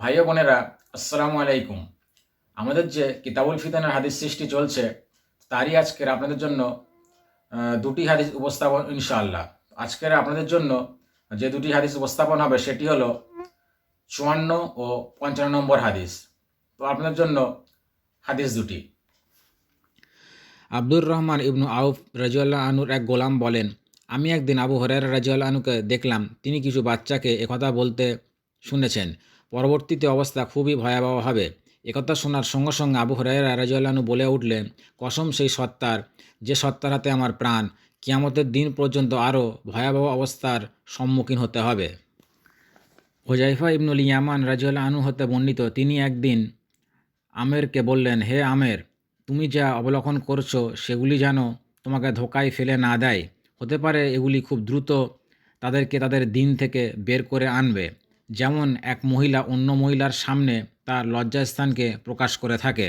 ভাই বোনেরা, আসসালামু আলাইকুম। আমাদের যে কিতাবুল ফিতানের হাদিস সৃষ্টি চলছে, তারই আজকের আপনাদের জন্য দুটি হাদিস উপস্থাপন, ইনশাআল্লাহ। আজকের আপনাদের জন্য যে দুটি হাদিস উপস্থাপন হবে, সেটি হলো চুয়ান্ন ও পঞ্চান্ন নম্বর হাদিস। তো আপনাদের জন্য হাদিস দুটি। আব্দুর রহমান ইবনু আউফ রাজিউল্লাহ আনুর এক গোলাম বলেন, আমি একদিন আবু হরাইরা রাজিউল্লাহ আনুকে দেখলাম। তিনি কিছু বাচ্চাকে একথা বলতে শুনেছেন। পরবর্তীতে অবস্থা খুবই ভয়াবহ হবে। একথা শোনার সঙ্গে সঙ্গে আবু হরাইরা আনু বলে উঠলেন, কসম সেই সত্তার, যে সত্তার হাতে আমার প্রাণ, কিয়ামতের দিন পর্যন্ত আরও ভয়াবহ অবস্থার সম্মুখীন হতে হবে। হোজাইফা ইবনুল ইয়ামান রাজিউল্লাহ আনু হতে বর্ণিত, তিনি একদিন আমেরকে বললেন, হে আমের, তুমি যা অবলোকন করছ, সেগুলি যেন তোমাকে ধোকায় ফেলে না দেয়। হতে পারে এগুলি খুব দ্রুত তাদেরকে তাদের দিন থেকে বের করে আনবে। যেমন এক মহিলা অন্য মহিলার সামনে তার লজ্জাস্থানকে প্রকাশ করে থাকে।